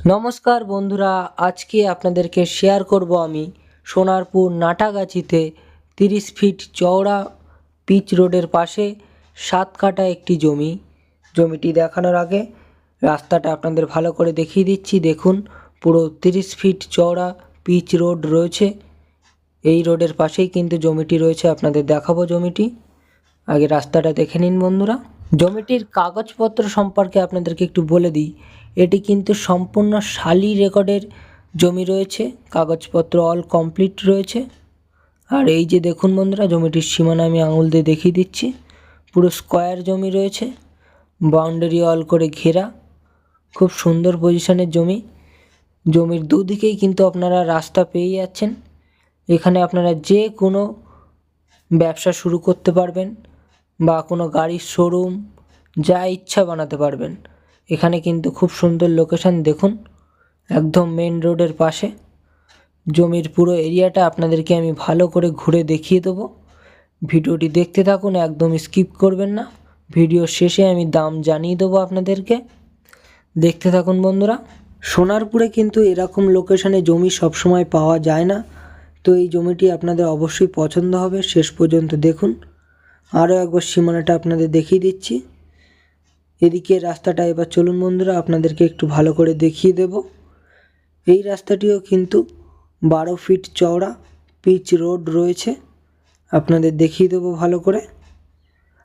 নমস্কার বন্ধুরা, আজকে আপনাদেরকে শেয়ার করব আমি সোনারপুর নাটাগাছিতে তিরিশ ফিট চওড়া পিচ রোডের পাশে সাত কাটা একটি জমি। জমিটি দেখানোর আগে রাস্তাটা আপনাদের ভালো করে দেখিয়ে দিচ্ছি। দেখুন, পুরো তিরিশ ফিট চওড়া পিচ রোড রয়েছে। এই রোডের পাশেই কিন্তু জমিটি রয়েছে, আপনাদের দেখাবো জমিটি। আগে রাস্তাটা দেখে নিন বন্ধুরা। জমিটির কাগজপত্র সম্পর্কে আপনাদেরকে একটু বলে দিই। এটি কিন্তু সম্পূর্ণ শালি রেকর্ডের জমি রয়েছে, কাগজপত্র অল কমপ্লিট রয়েছে। আর এই যে দেখুন বন্ধুরা, জমিটির সীমানা আমি আঙুল দিয়ে দেখিয়ে দিচ্ছি। পুরো স্কোয়ার জমি রয়েছে বাউন্ডারি অল করে ঘেরা। খুব সুন্দর পজিশনের জমি। জমির দুদিকেই কিন্তু আপনারা রাস্তা পেয়ে যাচ্ছেন। এখানে আপনারা যে কোনো ব্যবসা শুরু করতে পারবেন বা কোনো গাড়ির শোরুম যা ইচ্ছা বানাতে পারবেন। এখানে কিন্তু খুব সুন্দর লোকেশান দেখুন, একদম মেন রোডের পাশে। জমির পুরো এরিয়াটা আপনাদেরকে আমি ভালো করে ঘুরে দেখিয়ে দেবো। ভিডিওটি দেখতে থাকুন, একদম স্কিপ করবেন না। ভিডিও শেষে আমি দাম জানিয়ে দেবো আপনাদেরকে। দেখতে থাকুন, বন্ধুরা। সোনারপুরে কিন্তু এরকম লোকেশানে জমি সবসময় পাওয়া যায় না। তো এই জমিটি আপনাদের অবশ্যই পছন্দ হবে। শেষ পর্যন্ত দেখুন। আরও একবার সীমানাটা আপনাদের দেখিয়ে দিচ্ছি। এদিকে রাস্তাটা এবার চলুন বন্ধুরা, আপনাদেরকে একটু ভালো করে দেখিয়ে দেব। এই রাস্তাটিও কিন্তু বারো ফিট চওড়া, পিচ রোড রয়েছে। আপনাদের দেখিয়ে দেবো ভালো করে।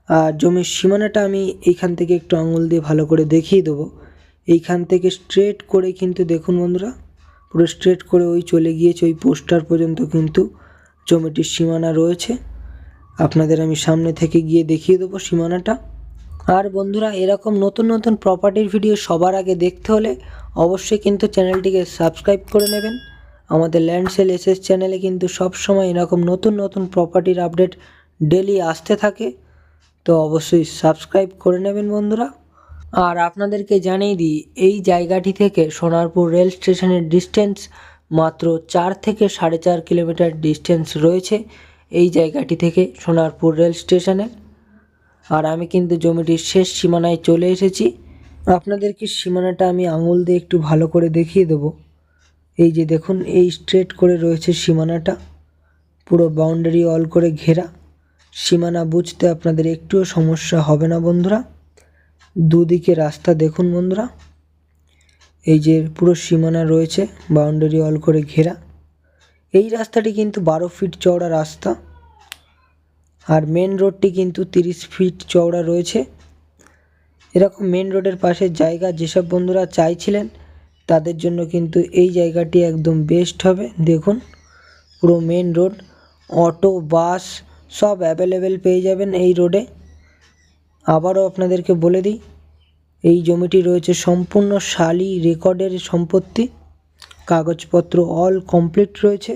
আর জমির সীমানাটা আমি এইখান থেকে একটু আঙুল দিয়ে ভালো করে দেখিয়ে দেবো। এইখান থেকে স্ট্রেট করে কিন্তু দেখুন বন্ধুরা, পুরো স্ট্রেট করে ওই চলে গিয়েছে, ওই পোস্টার পর্যন্ত কিন্তু জমিটির সীমানা রয়েছে। আপনাদের আমি সামনে থেকে গিয়ে দেখিয়ে দেবো সীমানাটা। আর বন্ধুরা, এরকম নতুন নতুন প্রপার্টির ভিডিও সবার আগে দেখতে হলে অবশ্যই কিন্তু চ্যানেলটিকে সাবস্ক্রাইব করে নেবেন। আমাদের ল্যান্ড সেল এসএস চ্যানেলে কিন্তু সব সময় এরকম নতুন নতুন প্রপার্টির আপডেট ডেলি আসতে থাকে। তো অবশ্যই সাবস্ক্রাইব করে নেবেন বন্ধুরা। আর আপনাদেরকে জানিয়ে দিই, এই জায়গাটি থেকে সোনারপুর রেল স্টেশনের ডিস্টেন্স মাত্র চার থেকে সাড়ে চার কিলোমিটার ডিস্টেন্স রয়েছে। এই জায়গাটি থেকে সোনারপুর রেল স্টেশনে। আর আমি কিন্তু জমিটির শেষ সীমানায় চলে এসেছি। আপনাদেরকে সীমানাটা আমি আঙুল দিয়ে একটু ভালো করে দেখিয়ে দেবো। এই যে দেখুন, এই স্ট্রেট করে রয়েছে সীমানাটা। পুরো বাউন্ডারি অল করে ঘেরা। সীমানা বুঝতে আপনাদের একটুও সমস্যা হবে না বন্ধুরা। দুদিকে রাস্তা দেখুন বন্ধুরা। এই যে পুরো সীমানা রয়েছে বাউন্ডারি অল করে ঘেরা। এই রাস্তাটি কিন্তু বারো ফিট চওড়া রাস্তা। আর মেন রোডটি কিন্তু তিরিশ ফিট চওড়া রয়েছে। এরকম মেন রোডের পাশে জায়গা যেসব বন্ধুরা চাইছিলেন, তাদের জন্য কিন্তু এই জায়গাটি একদম বেস্ট হবে। দেখুন, পুরো মেন রোড অটো বাস সব অ্যাভেলেবেল পেয়ে যাবেন এই রোডে আবারও আপনাদেরকে বলে দিই, এই জমিটি রয়েছে সম্পূর্ণ শালি রেকর্ডের সম্পত্তি। কাগজপত্র অল কমপ্লিট রয়েছে।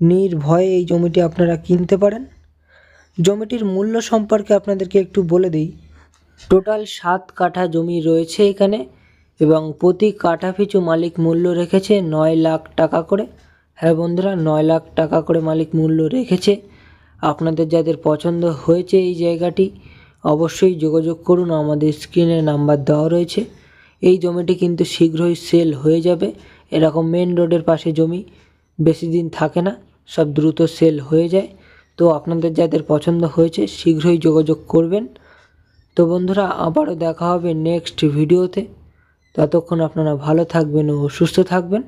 নির্ভয়ে এই জমিটি আপনারা কিনতে পারেন। জমিটির মূল্য সম্পর্কে আপনাদেরকে একটু বলে দিই। টোটাল সাত কাঠা জমি রয়েছে এখানে এবং প্রতি কাঠা পিছু মালিক মূল্য রেখেছে নয় লাখ টাকা করে। হ্যাঁ বন্ধুরা, নয় লাখ টাকা করে মালিক মূল্য রেখেছে। আপনাদের যাদের পছন্দ হয়েছে এই জায়গাটি, অবশ্যই যোগাযোগ করুন। আমাদের স্ক্রিনে নাম্বার দেওয়া রয়েছে। এই জমিটি কিন্তু শীঘ্রই সেল হয়ে যাবে। এরকম মেন রোডের পাশে জমি বেশি দিন থাকে না, সব দ্রুত সেল হয়ে যায়। তো আপনাদের যাদের পছন্দ হয়েছে, শীঘ্রই যোগাযোগ করবেন। তো বন্ধুরা, আবারও দেখা হবে নেক্সট ভিডিওতে। ততক্ষণ আপনারা ভালো থাকবেন ও সুস্থ থাকবেন।